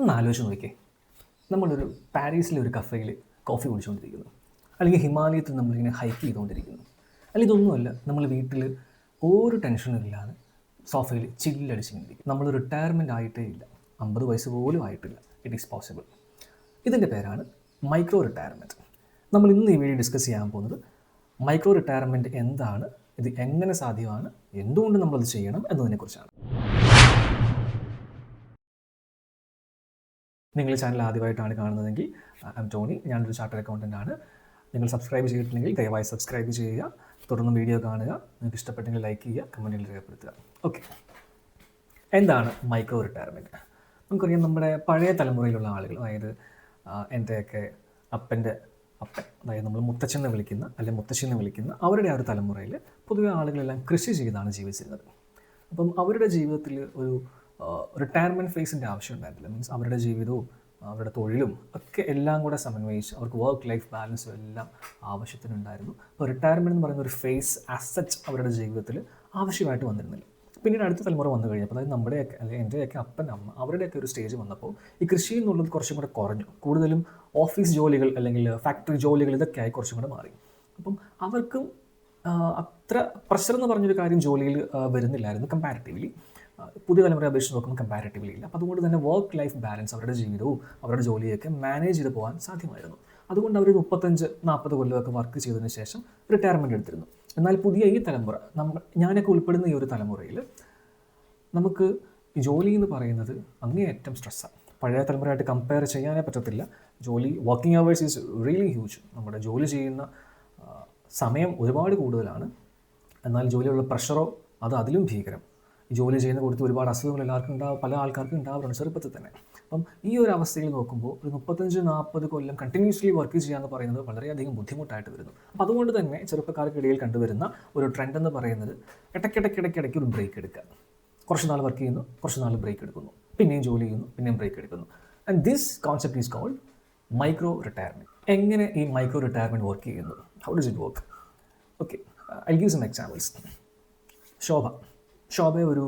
ഒന്ന് ആലോചിച്ച് നോക്കിയേ നമ്മളൊരു പാരീസിലെ ഒരു കഫേയിൽ കോഫി കുടിച്ചുകൊണ്ടിരിക്കുന്നു. അല്ലെങ്കിൽ ഹിമാലയത്തിൽ നമ്മളിങ്ങനെ ഹൈക്ക് ചെയ്തുകൊണ്ടിരിക്കുന്നു. അല്ലെങ്കിൽ ഇതൊന്നുമല്ല. നമ്മൾ വീട്ടിൽ ഒരു ടെൻഷനും ഇല്ലാതെ സോഫയിൽ ചില്ലടിച്ചിരിക്കും നമ്മൾ റിട്ടയർമെന്റ് ആയിട്ടേ ഇല്ല. അമ്പത് വയസ്സ് പോലും ആയിട്ടില്ല. ഇറ്റ് ഈസ് പോസിബിൾ ഇതിന്റെ പേരാണ് മൈക്രോ റിട്ടയർമെന്റ് നമ്മൾ ഇന്ന് ഈ വീഡിയോ ഡിസ്കസ് ചെയ്യാൻ പോകുന്നത് മൈക്രോ റിട്ടയർമെന്റ് എന്താണ് ഇത് എങ്ങനെ സാധ്യമാണ് എന്തുകൊണ്ട് നമ്മളത് ചെയ്യണം എന്നതിനെക്കുറിച്ചാണ്. നിങ്ങൾ ചാനൽ ആദ്യമായിട്ടാണ് കാണുന്നതെങ്കിൽ ഐ ടോണി ഞാനൊരു ചാർട്ടർ അക്കൗണ്ടന്റ് ആണ്. നിങ്ങൾ സബ്സ്ക്രൈബ് ചെയ്തിട്ടില്ലെങ്കിൽ ദയവായി സബ്സ്ക്രൈബ് ചെയ്യുക. തുടർന്ന് വീഡിയോ കാണുക. നിങ്ങൾക്ക് ഇഷ്ടപ്പെട്ടെങ്കിൽ ലൈക്ക് ചെയ്യുക കമന്റിൽ രേഖപ്പെടുത്തുക. ഓക്കെ എന്താണ് മൈക്രോ റിട്ടയർമെന്റ് നമുക്കറിയാം നമ്മുടെ പഴയ തലമുറയിലുള്ള ആളുകൾ അതായത് എന്റെയൊക്കെ അപ്പന്റെ അപ്പൻ അതായത് നമ്മൾ മുത്തച്ഛൻ എന്ന് വിളിക്കുന്ന അല്ലെങ്കിൽ മുത്തശ്ശി എന്ന് വിളിക്കുന്ന അവരുടെ ആ ഒരു തലമുറയിൽ പൊതുവെ ആളുകളെല്ലാം കൃഷി ചെയ്താണ് ജീവിച്ചിരുന്നത്. അപ്പം അവരുടെ ജീവിതത്തിൽ ഒരു റിട്ടയർമെന്റ് ഫേസിന്റെ ആവശ്യം ഉണ്ടായിരുന്നില്ല. മീൻസ് അവരുടെ ജീവിതവും അവരുടെ തൊഴിലും ഒക്കെ എല്ലാം കൂടെ സമന്വയിച്ച് അവർക്ക് വർക്ക് ലൈഫ് ബാലൻസും എല്ലാം ആവശ്യത്തിനുണ്ടായിരുന്നു. അപ്പോൾ റിട്ടയർമെന്റ് എന്ന് പറയുന്ന ഒരു ഫേസ് അസറ്റ് അവരുടെ ജീവിതത്തിൽ ആവശ്യമായിട്ട് വന്നിരുന്നില്ല. പിന്നീട് അടുത്ത തലമുറ വന്നു കഴിഞ്ഞപ്പോൾ അതായത് നമ്മുടെയൊക്കെ അല്ലെങ്കിൽ എന്റെയൊക്കെ അപ്പൻ അമ്മ അവരുടെയൊക്കെ ഒരു സ്റ്റേജ് വന്നപ്പോൾ ഈ കൃഷി എന്നുള്ളത് കുറച്ചും കൂടെ കുറഞ്ഞു. കൂടുതലും ഓഫീസ് ജോലികൾ അല്ലെങ്കിൽ ഫാക്ടറി ജോലികൾ ഇതൊക്കെ ആയി കുറച്ചും കൂടെ മാറി. അപ്പം അവർക്കും അത്ര പ്രഷർ എന്ന് പറഞ്ഞൊരു കാര്യം ജോലിയിൽ വരുന്നില്ലായിരുന്നു കമ്പാരിറ്റീവ്ലി പുതിയ തലമുറയെ അപേക്ഷിച്ച് നോക്കുമ്പോൾ കമ്പാരിറ്റീവ്ലി ഇല്ല. അതുകൊണ്ട് തന്നെ വർക്ക് ലൈഫ് ബാലൻസ് അവരുടെ ജീവിതവും അവരുടെ ജോലിയൊക്കെ മാനേജ് ചെയ്ത് പോകാൻ സാധ്യമായിരുന്നു. അതുകൊണ്ട് അവർ മുപ്പത്തഞ്ച് നാൽപ്പത് കൊല്ലമൊക്കെ വർക്ക് ചെയ്തതിന് ശേഷം റിട്ടയർമെന്റ് എടുത്തിരുന്നു. എന്നാൽ പുതിയ ഈ തലമുറ നമ്മൾ ഞാനൊക്കെ ഉൾപ്പെടുന്ന ഈ ഒരു തലമുറയിൽ നമുക്ക് ജോലി എന്ന് പറയുന്നത് അങ്ങേയറ്റം സ്ട്രെസ്സാണ് പഴയ തലമുറയായിട്ട് കമ്പയർ ചെയ്യാനേ പറ്റത്തില്ല. ജോലി working hours is really huge നമ്മുടെ ജോലി ചെയ്യുന്ന സമയം ഒരുപാട് കൂടുതലാണ്. എന്നാൽ ജോലിയുള്ള പ്രഷറോ അത് അതിലും ഭീകരം. ജോലി ചെയ്യുന്ന കൊടുത്ത് ഒരുപാട് അസുഖങ്ങൾ എല്ലാവർക്കും ഉണ്ടാവും പല ആൾക്കാർക്കും ഉണ്ടാവാറുണ്ട് ചെറുപ്പത്തിൽ തന്നെ. അപ്പം ഈ ഒരു അവസ്ഥയിൽ നോക്കുമ്പോൾ ഒരു മുപ്പത്തഞ്ച് നാൽപ്പത് കൊല്ലം കണ്ടിന്യൂസ്ലി വർക്ക് ചെയ്യുക എന്ന് പറയുന്നത് വളരെയധികം ബുദ്ധിമുട്ടായിട്ട് വരുന്നു. അപ്പം അതുകൊണ്ട് തന്നെ ചെറുപ്പക്കാർക്കിടയിൽ കണ്ടുവരുന്ന ഒരു ട്രെൻഡ് എന്ന് പറയുന്നത് ഇടയ്ക്കിടയ്ക്കിടയ്ക്കിടയ്ക്ക് ഒരു ബ്രേക്ക് എടുക്കുക. കുറച്ച് നാൾ വർക്ക് ചെയ്യുന്നു കുറച്ച് നാൾ ബ്രേക്ക് എടുക്കുന്നു. പിന്നെയും ജോലി ചെയ്യുന്നു പിന്നെയും ബ്രേക്ക് എടുക്കുന്നു. And this concept is called micro retirement എങ്ങനെ ഈ മൈക്രോ റിട്ടയർമെന്റ് വർക്ക് ചെയ്യുന്നു? How does it work okay I give some examples Shobha Shobha ഒരു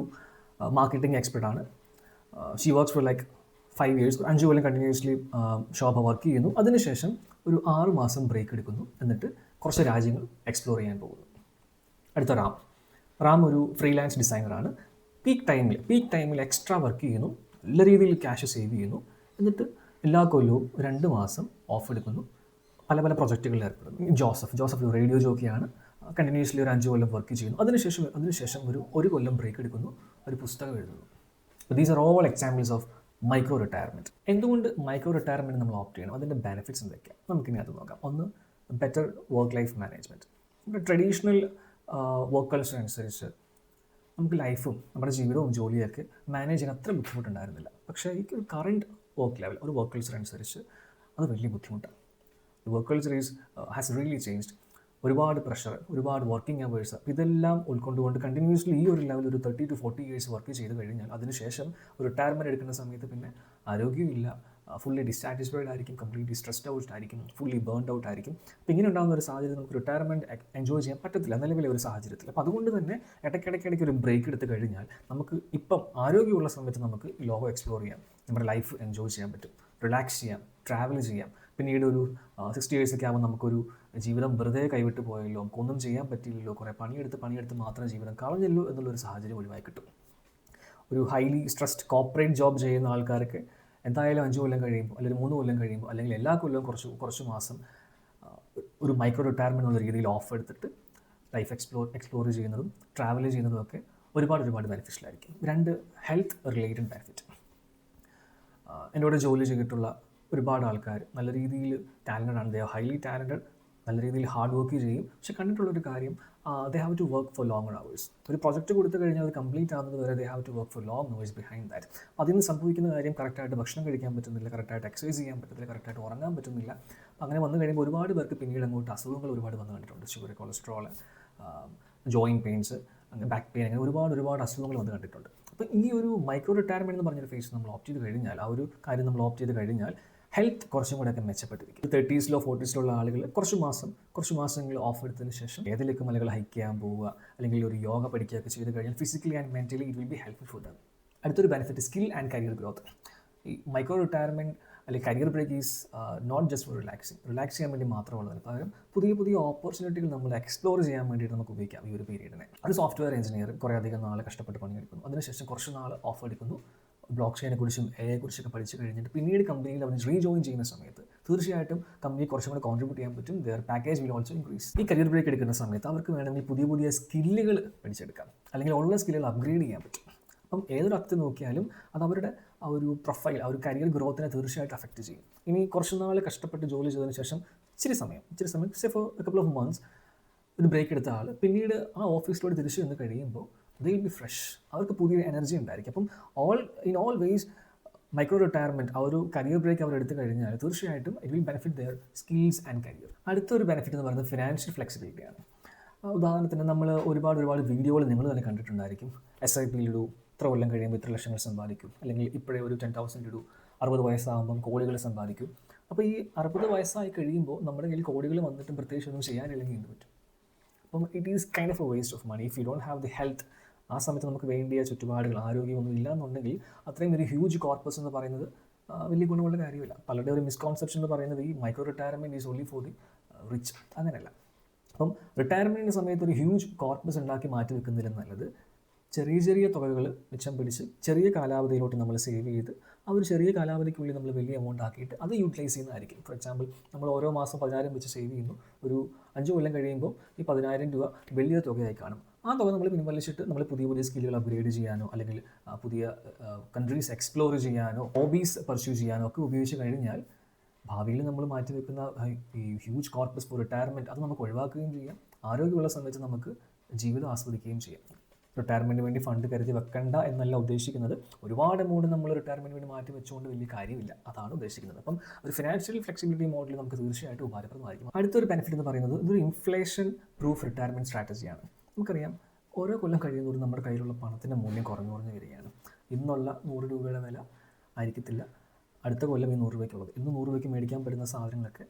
മാർക്കറ്റിംഗ് എക്സ്പെർട്ട് ആണ്. She works for like five years അഞ്ച് കൊല്ലം കണ്ടിന്യൂസ്ലി ശോഭ work ചെയ്യുന്നു. അതിനുശേഷം ഒരു ആറ് മാസം ബ്രേക്ക് എടുക്കുന്നു. എന്നിട്ട് കുറച്ച് രാജ്യങ്ങൾ എക്സ്പ്ലോർ ചെയ്യാൻ പോകുന്നു. അടുത്ത റാം. റാം ഒരു ഫ്രീലാൻസ് ഡിസൈനറാണ് പീക്ക് ടൈമിൽ പീക്ക് ടൈമിൽ എക്സ്ട്രാ വർക്ക് ചെയ്യുന്നു. നല്ല രീതിയിൽ ക്യാഷ് സേവ് ചെയ്യുന്നു. എന്നിട്ട് എല്ലാ കൊല്ലവും രണ്ട് മാസം ഓഫ് എടുക്കുന്നു. പല പല പ്രൊജക്റ്റുകളിൽ ഏർപ്പെടുന്നു. ജോസഫ് ജോസഫ് ഒരു റേഡിയോ ജോക്കിയാണ് കണ്ടിന്യൂസ്ലി ഒരു അഞ്ച് കൊല്ലം വർക്ക് ചെയ്യുന്നു. അതിനുശേഷം അതിനുശേഷം ഒരു ഒരു കൊല്ലം ബ്രേക്ക് എടുക്കുന്നു. ഒരു പുസ്തകം എഴുതുന്നു. These are all examples of micro retirement എന്തുകൊണ്ട് മൈക്രോ റിട്ടയർമെന്റ് നമ്മൾ ഓപ്റ്റ് ചെയ്യണം? അതിന്റെ ബെനിഫിറ്റ്സ് എന്തൊക്കെയാണ് നമുക്കിനി അത് നോക്കാം. ഒന്ന് ബെറ്റർ വർക്ക് ലൈഫ് മാനേജ്മെന്റ് നമ്മുടെ ട്രഡീഷണൽ വർക്ക് കൾച്ചർ അനുസരിച്ച് നമുക്ക് ലൈഫും നമ്മുടെ ജീവിതവും ജോലിയൊക്കെ മാനേജ് ചെയ്യാൻ അത്ര ബുദ്ധിമുട്ടുണ്ടായിരുന്നില്ല. പക്ഷേ ഈ ഒരു കറണ്ട് വർക്ക് ലെവൽ ഒരു വർക്ക് കൾച്ചർ അനുസരിച്ച് അത് വലിയ ബുദ്ധിമുട്ടാണ്. Work culture is has really changed ഒരുപാട് പ്രഷർ ഒരുപാട് വർക്കിംഗ് അവേഴ്സ് ഇതെല്ലാം ഉൾക്കൊണ്ടുകൊണ്ട് കണ്ടിന്യൂസ്ലി ഈ ഒരു ലെവൽ ഒരു thirty two forty years work ചെയ്ത് കഴിഞ്ഞാൽ അതിനുശേഷം ഒരു റിട്ടയർമെന്റ് എടുക്കുന്ന സമയത്ത് പിന്നെ ആരോഗ്യമില്ല ഫുള്ളി ഡിസാറ്റിസ്ഫൈഡ് ആയിരിക്കും കംപ്ലീറ്റ്ലി സ്ട്രെസ്ഡ് ഔട്ട് ആയിരിക്കും ഫുള്ളി ബേൺഡ് ഔട്ട് ആയിരിക്കും. അപ്പോൾ ഇങ്ങനെ ഉണ്ടാകുന്ന ഒരു സാഹചര്യം നമുക്ക് റിട്ടയർമെന്റ് എൻജോയ് ചെയ്യാൻ പറ്റത്തില്ല നിലവിലെ ഒരു സാഹചര്യത്തിൽ. അപ്പോൾ അതുകൊണ്ട് തന്നെ ഇടയ്ക്കിടയ്ക്കിടയ്ക്ക് ഒരു ബ്രേക്ക് എടുത്ത് കഴിഞ്ഞാൽ നമുക്ക് ഇപ്പം ആരോഗ്യമുള്ള സമയത്ത് നമുക്ക് ലോകം എക്സ്പ്ലോർ ചെയ്യാം. നമ്മുടെ ലൈഫ് എൻജോയ് ചെയ്യാൻ പറ്റും റിലാക്സ് ചെയ്യാം ട്രാവൽ ചെയ്യാം. പിന്നീട് ഒരു സിക്സ്റ്റി ഇയേഴ്സൊക്കെ ആകുമ്പോൾ നമുക്കൊരു ജീവിതം വെറുതെ കൈവിട്ട് പോയല്ലോ നമുക്കൊന്നും ചെയ്യാൻ പറ്റിയില്ലല്ലോ കുറേ പണിയെടുത്ത് പണിയെടുത്ത് മാത്രം ജീവിതം കളഞ്ഞല്ലോ എന്നുള്ളൊരു സാഹചര്യം ഒഴിവായി കിട്ടും. ഒരു ഹൈലി സ്ട്രെസ്ഡ് കോപ്പറേറ്റ് ജോബ് ചെയ്യുന്ന ആൾക്കാർക്ക് എന്തായാലും അഞ്ച് കൊല്ലം കഴിയുമ്പോൾ അല്ലെങ്കിൽ മൂന്ന് കൊല്ലം കഴിയുമ്പോൾ അല്ലെങ്കിൽ എല്ലാ കൊല്ലവും കുറച്ച് കുറച്ച് മാസം ഒരു മൈക്രോ റിട്ടയർമെന്റ് എന്നുള്ള രീതിയിൽ ഓഫ് എടുത്തിട്ട് ലൈഫ് എക്സ്പ്ലോർ എക്സ്പ്ലോർ ചെയ്യുന്നതും ട്രാവൽ ചെയ്യുന്നതും ഒക്കെ ഒരുപാട് ഒരുപാട് ബെനിഫിഷ്യൽ ആയിരിക്കും. രണ്ട് ഹെൽത്ത് റിലേറ്റഡ് ബെനിഫിറ്റ് എന്നോട് ജോലി ചെയ്തിട്ടുള്ള ഒരുപാട് ആൾക്കാർ നല്ല രീതിയിൽ ടാലന്റഡ് ആണ്. ദേ ഹൈലി ടാലന്റഡ് നല്ല രീതിയിൽ ഹാർഡ് വർക്ക് ചെയ്യും. പക്ഷെ കണ്ടിട്ടുള്ളൊരു കാര്യം they have to work for long hours ഒരു പ്രൊജക്റ്റ് കൊടുത്തു കഴിഞ്ഞാൽ അത് കംപ്ലീറ്റ് ആകുന്നത് വരെ they have to work for long hours behind that അതിൽ നിന്ന് സംഭവിക്കുന്ന കാര്യം കറക്റ്റായിട്ട് ഭക്ഷണം കഴിക്കാൻ പറ്റുന്നില്ല കറക്റ്റായിട്ട് എക്സസൈസ് ചെയ്യാൻ പറ്റുന്നില്ല കറക്റ്റായിട്ട് ഉറങ്ങാൻ പറ്റുന്നില്ല. അപ്പോൾ അങ്ങനെ വന്നു കഴിയുമ്പോൾ ഒരുപാട് പേർക്ക് പിന്നീട് അങ്ങോട്ട് അസുഖങ്ങൾ ഒരുപാട് വന്നു കണ്ടിട്ടുണ്ട്. ഷുഗർ കൊളസ്ട്രോൾ ജോയിന്റ് പെയിൻസ് അങ്ങനെ ബാക്ക് പെയിൻ അങ്ങനെ ഒരുപാട് ഒരുപാട് അസുഖങ്ങൾ വന്ന് കണ്ടിട്ടുണ്ട്. അപ്പോൾ ഈ ഒരു മൈക്രോ റിട്ടയർമെന്റ് എന്ന് പറഞ്ഞൊരു ഫേസ് നമ്മൾ ഓപ്റ്റ് ചെയ്ത് കഴിഞ്ഞാൽ ആ ഒരു കാര്യം നമ്മൾ ഓപ്റ്റ് ചെയ്ത് കഴിഞ്ഞാൽ ഹെൽത്ത് കുറച്ചും കൂടെയൊക്കെ മെച്ചപ്പെട്ടിരിക്കും തേർട്ടീസിലോ ഫോർട്ടീസിലോ ഉള്ള ആളുകൾ കുറച്ച് മാസം കുറച്ച് മാസങ്ങൾ ഓഫ് എടുത്തതിന് ശേഷം ഏതിലേക്ക് മലകൾ ഹൈക്ക് ചെയ്യാൻ പോവുക അല്ലെങ്കിൽ ഒരു യോഗ പഠിക്കുകയൊക്കെ ചെയ്ത് കഴിഞ്ഞാൽ physically and mentally it will be helpful for them അടുത്തൊരു benefit skill and career growth ഈ മൈക്രോ റിട്ടയർമെന്റ് അല്ലെങ്കിൽ career break is not just for relaxing relax ചെയ്യാൻ വേണ്ടി മാത്രമുള്ളത് പകരം പുതിയ പുതിയ ഓപ്പർച്യൂണിറ്റികൾ നമ്മൾ എക്സ്പ്ലോർ ചെയ്യാൻ വേണ്ടിയിട്ട് നമുക്ക് ഉപയോഗിക്കാം ഈ ഒരു പീരീഡിനെ ഒരു സോഫ്റ്റ്വെയർ എഞ്ചിനീയർ കുറേ അധികം നാൾ കഷ്ടപ്പെട്ട് പണിയെടുക്കുന്നു. അതിനുശേഷം കുറച്ച് നാൾ ഓഫ് എടുക്കുന്നു. ബ്ലോക്ക് ചെയിനെ കുറിച്ചും എയെ കുറിച്ചൊക്കെ പഠിച്ചു കഴിഞ്ഞിട്ട് പിന്നീട് കമ്പനിയിൽ അവർ റീജോയിൻ ചെയ്യുന്ന സമയത്ത് തീർച്ചയായിട്ടും കമ്പനി കുറച്ചും കൂടെ കോൺട്രിബ്യൂട്ട് ചെയ്യാൻ പറ്റും. Their package will also increase ഈ കരിയർ ബ്രേക്ക് എടുക്കുന്ന സമയത്ത് അവർക്ക് വേണമെങ്കിൽ പുതിയ പുതിയ സ്കില്ലുകൾ പഠിച്ചെടുക്കാം. അല്ലെങ്കിൽ ഉള്ള സ്കില്ലുകൾ അപ്ഗ്രേഡ് ചെയ്യാൻ പറ്റും. അപ്പം ഏതൊരു അത്ത് നോക്കിയാലും അത് അവരുടെ ആ ഒരു പ്രൊഫൈൽ ആ ഒരു കരിയർ ഗ്രോത്തിനെ തീർച്ചയായിട്ടും അഫക്റ്റ് ചെയ്യും. ഇനി കുറച്ച് നാൾ കഷ്ടപ്പെട്ട് ജോലി ചെയ്തതിന് ശേഷം ഇച്ചിരി സമയം ഇച്ചിരി സമയം say for couple of months ഒരു ബ്രേക്ക് എടുത്ത ആൾ പിന്നീട് ആ ഓഫീസിലൂടെ തിരിച്ചു വന്ന് കഴിയുമ്പോൾ ദേ വിൽ ബി ഫ്രഷ് അവർക്ക് പുതിയ എനർജി ഉണ്ടായിരിക്കും. അപ്പം all in all ways micro retirement ആ ഒരു കരിയർ ബ്രേക്ക് അവർ എടുത്തു കഴിഞ്ഞാൽ തീർച്ചയായിട്ടും it will benefit their skills and career അടുത്തൊരു ബെനിഫിറ്റ് എന്ന് പറയുന്നത് ഫിനാൻഷ്യൽ ഫ്ലെക്സിബിലിറ്റിയാണ് ഉദാഹരണത്തിന് നമ്മൾ ഒരുപാട് ഒരുപാട് വീഡിയോകൾ നിങ്ങൾ തന്നെ കണ്ടിട്ടുണ്ടായിരിക്കും. എസ് ഐ പിയിലിടൂ ഇത്ര കൊല്ലം കഴിയുമ്പോൾ ഇത്ര ലക്ഷങ്ങൾ സമ്പാദിക്കും. അല്ലെങ്കിൽ ഇപ്പോഴേ ഒരു ടെൻ തൗസൻഡ് ഇടൂ അറുപത് വയസ്സാകുമ്പം കോടികൾ സമ്പാദിക്കും. അപ്പോൾ ഈ അറുപത് വയസ്സായി കഴിയുമ്പോൾ നമ്മുടെ കയ്യിൽ കോടികൾ വന്നിട്ടും പ്രത്യേകിച്ച് ഒന്നും ചെയ്യാനില്ലെങ്കിൽ എന്ത് പറ്റും? അപ്പം it is kind of a waste of money if you don't have the health ആ സമയത്ത് നമുക്ക് വേണ്ടിയ ചുറ്റുപാടുകൾ ആരോഗ്യമൊന്നും ഇല്ല എന്നുണ്ടെങ്കിൽ അത്രയും ഒരു ഹ്യൂജ് കോർപ്പസ് എന്ന് പറയുന്നത് വലിയ ഗുണമുള്ള കാര്യമില്ല. പലരുടെ ഒരു മിസ്കോൺസെപ്ഷൻ എന്ന് പറയുന്നത് ഈ micro retirement is only for the rich അങ്ങനെയല്ല. അപ്പം റിട്ടയർമെന്റിന്റെ സമയത്ത് ഒരു ഹ്യൂജ് കോർപ്പസ് ഉണ്ടാക്കി മാറ്റി വെക്കുന്നതിലും നല്ലത് ചെറിയ ചെറിയ തുകകൾ മിച്ചം പിടിച്ച് ചെറിയ കാലാവധിയിലോട്ട് നമ്മൾ സേവ് ചെയ്ത് ആ ഒരു ചെറിയ കാലാവധിക്കുള്ളിൽ നമ്മൾ വലിയ എമൗണ്ട് ആക്കിയിട്ട് അത് യൂട്ടിലൈസ് ചെയ്യുന്നതായിരിക്കും. ഫോർ എക്സാമ്പിൾ നമ്മൾ ഓരോ മാസം പതിനായിരം വെച്ച് സേവ് ചെയ്യുന്നു. ഒരു അഞ്ച് കൊല്ലം കഴിയുമ്പോൾ ഈ പതിനായിരം രൂപ വലിയ തുകയായി കാണും. ആ തുക നമ്മൾ പിൻവലിച്ചിട്ട് നമ്മൾ പുതിയ പുതിയ സ്കില്ലുകൾ അപ്ഗ്രേഡ് ചെയ്യാനോ അല്ലെങ്കിൽ പുതിയ കൺട്രീസ് എക്സ്പ്ലോർ ചെയ്യാനോ ഹോബീസ് പർസ്യൂ ചെയ്യാനോ ഒക്കെ ഉപയോഗിച്ച് കഴിഞ്ഞാൽ ഭാവിയിൽ നമ്മൾ മാറ്റി വെക്കുന്ന ഈ ഹ്യൂജ് കോർപ്പസ് ഫോർ റിട്ടയർമെന്റ് അത് നമുക്ക് ഒഴിവാക്കുകയും ചെയ്യാം. ആരോഗ്യമുള്ള സമയത്ത് നമുക്ക് ജീവിതം ആസ്വദിക്കുകയും ചെയ്യാം. റിട്ടയർമെന്റിന് വേണ്ടി ഫണ്ട് കരുതി വെക്കണ്ട എന്നല്ല ഉദ്ദേശിക്കുന്നത്. ഒരുപാട് എമൗണ്ട് നമ്മൾ റിട്ടയർമെന്റിന് വേണ്ടി മാറ്റി വെച്ചുകൊണ്ട് വലിയ കാര്യമില്ല. അതാണ് ഉദ്ദേശിക്കുന്നത്. അപ്പം ഒരു ഫിനാൻഷ്യൽ ഫ്ലെക്സിബിലിറ്റി മോഡൽ നമുക്ക് തീർച്ചയായിട്ടും ഉപകാരപ്രദമായിരിക്കും. അടുത്തൊരു ബെനിഫിറ്റ് എന്ന് പറയുന്നത് ഇതൊരു ഇൻഫ്ലേഷൻ പ്രൂഫ് റിട്ടയർമെന്റ് സ്ട്രാറ്റജിയാണ് നമുക്കറിയാം ഓരോ കൊല്ലം കഴിയുന്നതോറും നമ്മുടെ കയ്യിലുള്ള പണത്തിന്റെ മൂല്യം കുറഞ്ഞു കുറഞ്ഞു വരികയാണ്. ഇന്നുള്ള നൂറ് രൂപയുടെ വില ആയിരിക്കത്തില്ല. അടുത്ത കൊല്ലം ഈ നൂറ് രൂപയ്ക്കുള്ളത്. ഇന്ന് നൂറ് രൂപയ്ക്ക് മേടിക്കാൻ പറ്റുന്ന സാധനങ്ങളൊക്കെ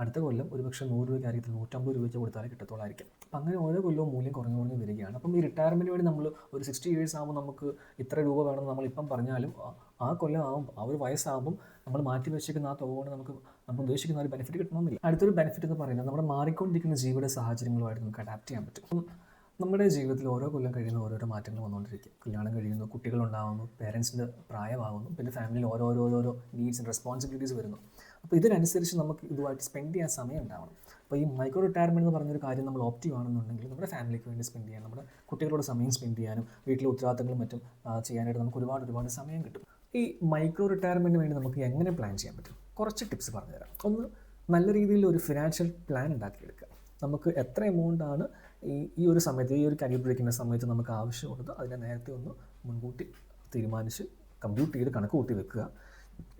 അടുത്ത കൊല്ലം ഒരു പക്ഷേ നൂറ് രൂപയ്ക്ക് ആയിരിക്കും നൂറ്റമ്പത് രൂപയ്ക്ക് കൊടുത്താലേ കിട്ടത്തോളായിരിക്കും അപ്പം അങ്ങനെ ഓരോ കൊല്ലവും മൂല്യം കുറഞ്ഞു കുറഞ്ഞു വരികയാണ്. അപ്പം ഈ റിട്ടയർമെന്റ് വേണ്ടി നമ്മൾ ഒരു സിക്സ്റ്റി ഇയേഴ്സ് ആകുമ്പോൾ നമുക്ക് ഇത്ര രൂപ വേണമെന്ന് നമ്മളിപ്പം പറഞ്ഞാലും ആ- കൊല്ലം ആകും ആ ഒരു വയസ്സാകുമ്പം നമ്മൾ മാറ്റി വെച്ചിരിക്കുന്ന ആ തുക കൊണ്ട് നമുക്ക് നമ്മൾ ഉദ്ദേശിക്കുന്ന ഒരു ബെനിഫിറ്റ് കിട്ടണമെന്നില്ല. അടുത്തൊരു ബെനിഫിറ്റ് എന്ന് പറയുന്നത് നമ്മുടെ മാറിക്കൊണ്ടിരിക്കുന്ന ജീവിത സാഹചര്യങ്ങളുമായിട്ട് നമുക്ക് അഡാപ്റ്റ് ചെയ്യാൻ പറ്റും. നമ്മുടെ ജീവിതത്തിൽ ഓരോ കൊല്ലം കഴിയുന്ന ഓരോരോ മാറ്റങ്ങൾ വന്നുകൊണ്ടിരിക്കും. കല്യാണം കഴിയുന്നു കുട്ടികളുണ്ടാകുന്നു പേരൻസിന്റെ പ്രായമാകുന്നു പിന്നെ ഫാമിലിയിൽ ഓരോരോ ഓരോരോ നീഡ്സ് ആൻഡ് റെസ്പോൺസിബിലിറ്റീസ് വരുന്നു. അപ്പോൾ ഇതിനനുസരിച്ച് നമുക്ക് ഇതുമായിട്ട് സ്പെൻഡ് ചെയ്യാൻ സമയം ഉണ്ടാവണം. അപ്പോൾ ഈ മൈക്രോ റിട്ടയർമെന്റ് എന്ന് പറഞ്ഞൊരു കാര്യം നമ്മൾ ഓപ്റ്റീവ് ആണെന്നുണ്ടെങ്കിൽ നമ്മുടെ ഫാമിലിക്ക് വേണ്ടി സ്പെൻഡ് ചെയ്യാൻ നമ്മുടെ കുട്ടികളോട് സമയം സ്പെൻഡ് ചെയ്യാനും വീട്ടിലെ ഉത്തരവാദിത്തങ്ങളും മറ്റും ചെയ്യാനായിട്ട് നമുക്ക് ഒരുപാട് ഒരുപാട് സമയം കിട്ടും. ഈ മൈക്രോ റിട്ടയർമെന്റിന് വേണ്ടി നമുക്ക് എങ്ങനെ പ്ലാൻ ചെയ്യാൻ പറ്റും? കുറച്ച് ടിപ്സ് പറഞ്ഞുതരാം. ഒന്ന് നല്ല രീതിയിൽ ഒരു ഫിനാൻഷ്യൽ പ്ലാൻ ഉണ്ടാക്കിയെടുക്കുക. നമുക്ക് എത്ര എമൗണ്ട് ആണ് ഈ ഈ ഒരു സമയത്ത് ഈ ഒരു കരിയർ ബ്രേക്കിന്റെ സമയത്ത് നമുക്ക് ആവശ്യമുള്ളത് അതിനെ നേരത്തെ ഒന്ന് മുൻകൂട്ടി തീരുമാനിച്ച് കമ്പ്യൂട്ട് ചെയ്ത് കണക്ക് കൂട്ടി വെക്കുക.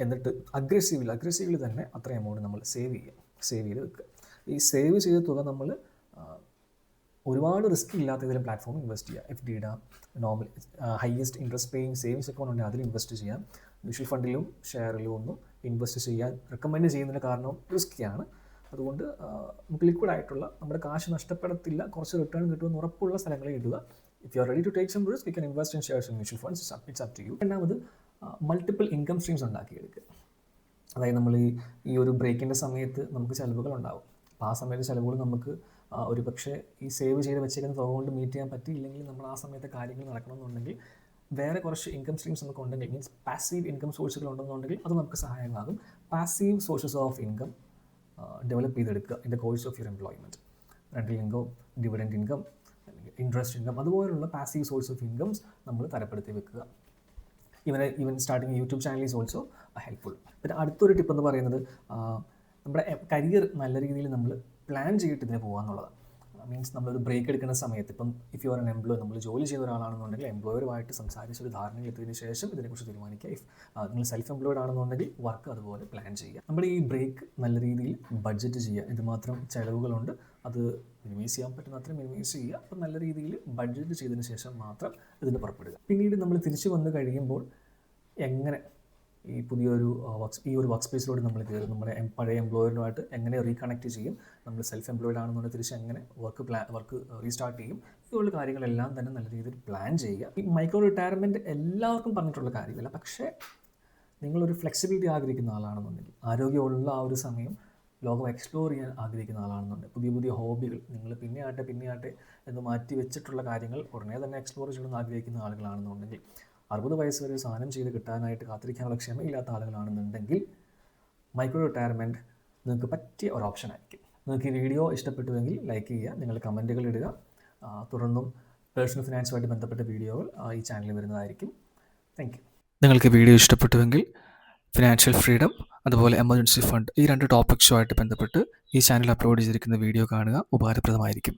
എന്നിട്ട് അഗ്രസീവിൽ അഗ്രസീവിൽ തന്നെ അത്ര എമൗണ്ട് നമ്മൾ സേവ് ചെയ്യുക സേവ് ചെയ്ത് വെക്കുക. ഈ സേവ് ചെയ്ത തുക നമ്മൾ ഒരുപാട് റിസ്ക് ഇല്ലാത്ത ഏതെങ്കിലും പ്ലാറ്റ്ഫോമിൽ ഇൻവെസ്റ്റ് ചെയ്യുക. എഫ് ഡിയുടെ normal highest interest paying savings account ഉണ്ടെങ്കിൽ അതിൽ ഇൻവെസ്റ്റ് ചെയ്യാം. മ്യൂച്വൽ ഫണ്ടിലും ഷെയറിലും ഒന്നും ഇൻവെസ്റ്റ് ചെയ്യാൻ റെക്കമെൻഡ് ചെയ്യുന്നതിന് കാരണം റിസ്ക്കിയാണ് അതുകൊണ്ട് നമുക്ക് ലിക്വിഡ് ആയിട്ടുള്ള നമ്മുടെ കാശ് നഷ്ടപ്പെടത്തില്ല കുറച്ച് റിട്ടേൺ കിട്ടുമെന്ന് ഉറപ്പുള്ള സ്ഥലങ്ങളിൽ ഇടുക. If you are ready to take some risk we can invest in shares in mutual funds it's up to you രണ്ടാമത് മൾട്ടിപ്പിൾ ഇൻകം സ്ട്രീംസ് ഉണ്ടാക്കിയെടുക്കുക. അതായത് നമ്മൾ ഈ ഈ ഒരു ബ്രേക്കിന്റെ സമയത്ത് നമുക്ക് ചിലവുകൾ ഉണ്ടാവും അപ്പോൾ ആ സമയത്ത് ചിലവുകൾ നമുക്ക് ഒരു പക്ഷേ ഈ സേവ് ചെയ്ത് വെച്ചേക്കുന്ന തുക കൊണ്ട് മീറ്റ് ചെയ്യാൻ പറ്റിയില്ലെങ്കിൽ നമ്മൾ ആ സമയത്തെ കാര്യങ്ങൾ നടക്കണമെന്നുണ്ടെങ്കിൽ വേറെ കുറച്ച് ഇൻകം സ്ട്രീംസ് നമുക്ക് ഉണ്ടെങ്കിൽ മീൻസ് പാസീവ് ഇൻകം സോഴ്സുകൾ ഉണ്ടെന്നുണ്ടെങ്കിൽ അത് നമുക്ക് സഹായമാകും. Passive sources of income develop ചെയ്തെടുക്കുക in the course of your employment rental income dividend income interest income അതുപോലുള്ള പാസീവ് സോഴ്സ് ഓഫ് ഇൻകംസ് നമ്മൾ തരപ്പെടുത്തി വെക്കുക. Even even starting YouTube channel is also helpful പിന്നെ അടുത്തൊരു ടിപ്പ് എന്ന് പറയുന്നത് നമ്മുടെ കരിയർ നല്ല രീതിയിൽ നമ്മൾ പ്ലാൻ ചെയ്തിട്ട് ഇതിന് പോകാന്നുള്ളതാണ് മീൻസ് നമ്മളൊരു ബ്രേക്ക് എടുക്കുന്ന സമയത്ത് ഇപ്പം if you are an employer നമ്മൾ ജോലി ചെയ്യുന്ന ഒരാളാണെന്നുണ്ടെങ്കിൽ എംപ്ലോയറുമായിട്ട് സംസാരിച്ച് ഒരു ധാരണ എത്തിയതിന് ശേഷം ഇതിനെക്കുറിച്ച് തീരുമാനിക്കുക. ഇഫ് നിങ്ങൾ സെൽഫ് എംപ്ലോയ്ഡ് ആണെന്നുണ്ടെങ്കിൽ വർക്ക് അതുപോലെ പ്ലാൻ ചെയ്യുക. നമ്മൾ ഈ ബ്രേക്ക് നല്ല രീതിയിൽ ബഡ്ജറ്റ് ചെയ്യുക. ഇതുമാത്രം ചിലവുകളുണ്ട്. അത് മിനിമൈസ് ചെയ്യാൻ പറ്റുന്ന അത്രയും മിനിമൈസ് ചെയ്യുക. അപ്പം നല്ല രീതിയിൽ ബഡ്ജറ്റ് ചെയ്തതിന് ശേഷം മാത്രം ഇതിന് പുറപ്പെടുക. പിന്നീട് നമ്മൾ തിരിച്ചു വന്നു കഴിയുമ്പോൾ എങ്ങനെ ഈ പുതിയൊരു വർക്ക് ഈ ഒരു വർക്ക് സ്പേസിലൂടെ നമ്മൾ കയറും. നമ്മുടെ പഴയ എംപ്ലോയറുമായിട്ട് എങ്ങനെ റീകണക്ട് ചെയ്യും? നമ്മൾ സെൽഫ് എംപ്ലോയിഡ് ആണെന്നുണ്ടെങ്കിൽ തിരിച്ച് എങ്ങനെ വർക്ക് പ്ലാൻ വർക്ക് റീസ്റ്റാർട്ട് ചെയ്യും? ഇതുപോലുള്ള കാര്യങ്ങളെല്ലാം തന്നെ നല്ല രീതിയിൽ പ്ലാൻ ചെയ്യുക. ഈ മൈക്രോ റിട്ടയർമെന്റ് എല്ലാവർക്കും പറഞ്ഞിട്ടുള്ള കാര്യമല്ല. പക്ഷേ നിങ്ങളൊരു ഫ്ലെക്സിബിലിറ്റി ആഗ്രഹിക്കുന്ന ആളാണെന്നുണ്ടെങ്കിൽ ആരോഗ്യമുള്ള ആ ഒരു സമയം ലോകം എക്സ്പ്ലോർ ചെയ്യാൻ ആഗ്രഹിക്കുന്ന ആളാണെന്നുണ്ടെങ്കിൽ പുതിയ പുതിയ ഹോബികൾ നിങ്ങൾ പിന്നെ ആട്ടെ പിന്നെ ആട്ടെ എന്ന് മാറ്റി വെച്ചിട്ടുള്ള കാര്യങ്ങൾ ഉടനെ തന്നെ എക്സ്പ്ലോർ ചെയ്യണമെന്ന് ആഗ്രഹിക്കുന്ന ആളുകളാണെന്നുണ്ടെങ്കിൽ അറുപത് വയസ്സ് വരെ സാധനം ചെയ്ത് കിട്ടാനായിട്ട് കാത്തിരിക്കാനുള്ള ക്ഷമയില്ലാത്ത ആളുകളാണെന്നുണ്ടെങ്കിൽ മൈക്രോ റിട്ടയർമെന്റ് നിങ്ങൾക്ക് പറ്റിയ ഒരു ഓപ്ഷൻ ആയിരിക്കും. നിങ്ങൾക്ക് ഈ വീഡിയോ ഇഷ്ടപ്പെട്ടുവെങ്കിൽ ലൈക്ക് ചെയ്യുക നിങ്ങൾ കമന്റുകൾ ഇടുക. തുടർന്നും പേഴ്സണൽ ഫിനാൻസുമായിട്ട് ബന്ധപ്പെട്ട വീഡിയോകൾ ഈ ചാനലിൽ വരുന്നതായിരിക്കും. താങ്ക് നിങ്ങൾക്ക് വീഡിയോ ഇഷ്ടപ്പെട്ടുവെങ്കിൽ ഫിനാൻഷ്യൽ ഫ്രീഡം അതുപോലെ എമർജൻസി ഫണ്ട് ഈ രണ്ട് ടോപ്പിക്സുമായിട്ട് ബന്ധപ്പെട്ട് ഈ ചാനൽ അപ്ലോഡ് ചെയ്തിരിക്കുന്ന വീഡിയോ കാണുക. ഉപകാരപ്രദമായിരിക്കും.